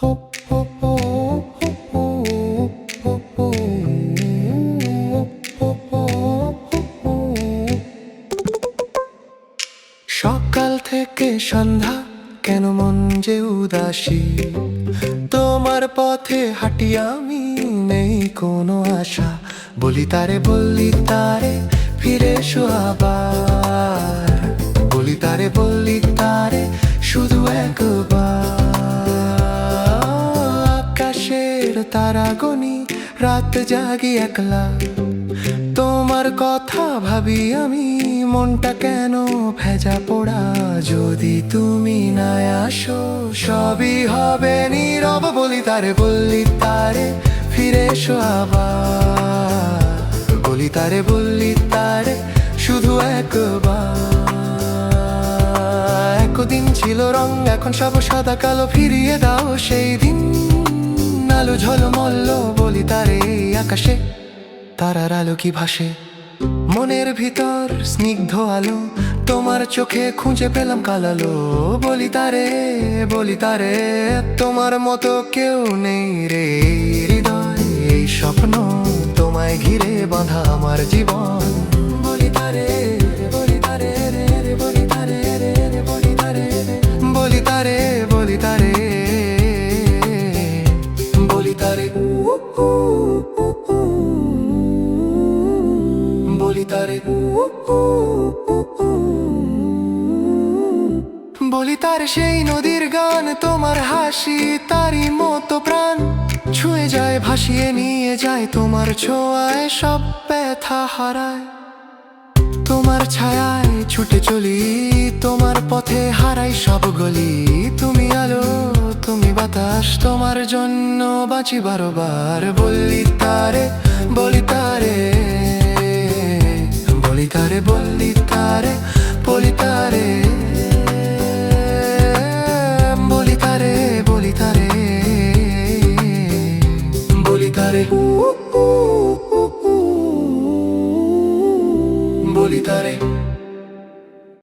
সকাল থেকে সন্ধ্যা, কেন মন যে উদাসী? তোমার পথে হাঁটি আমি নেই কোনো আশা। বলি তারে বললি তারে, ফিরে এসো আকাশের তারা গনি রাত জাগি একলা। তোমার কথা ভাবি আমি, মনটা কেন ভেজা পোড়া? যদি তুমি না আসো, সবই হবে নীরব বলি তারে বললি তারে ফিরে এসো আবার। বলি তারে বললি তারে শুধু একবার। একদিন ছিল রং, এখন সব সাদা কালো, ফিরিয়ে দাও সেই দিন। আলো ঝলমল্ল বলি তারে আকাশে, তারার আলো কি ভাসে? মনের ভিতর স্নিগ্ধ আলো, তোমার চোখে খুঁজে পেলাম কালালো বলি তারে বলি তারে, তোমার মতো কেউ নেই রে। হৃদয় এই স্বপ্ন তোমায় ঘিরে বাঁধা আমার জীবন। বলি তারে। সেই নদীর গান, তোমার হাসি তারই মতো প্রাণ। ছুঁয়ে যায়, ভাসিয়ে নিয়ে যায়, তোমার ছোঁয়ায় সব ব্যথা হারায়। তোমার ছায়ায় ছুটে চলি, তোমার পথে হারাই সব গলি। তুমি বাতাস তোমার জন্য বাঁচি বারবার। বললি তারে, বলি তারে বলি তারে বললি তারে, বলি তারে বলি তারে বলি তারে বলি তারে। বলি তারে।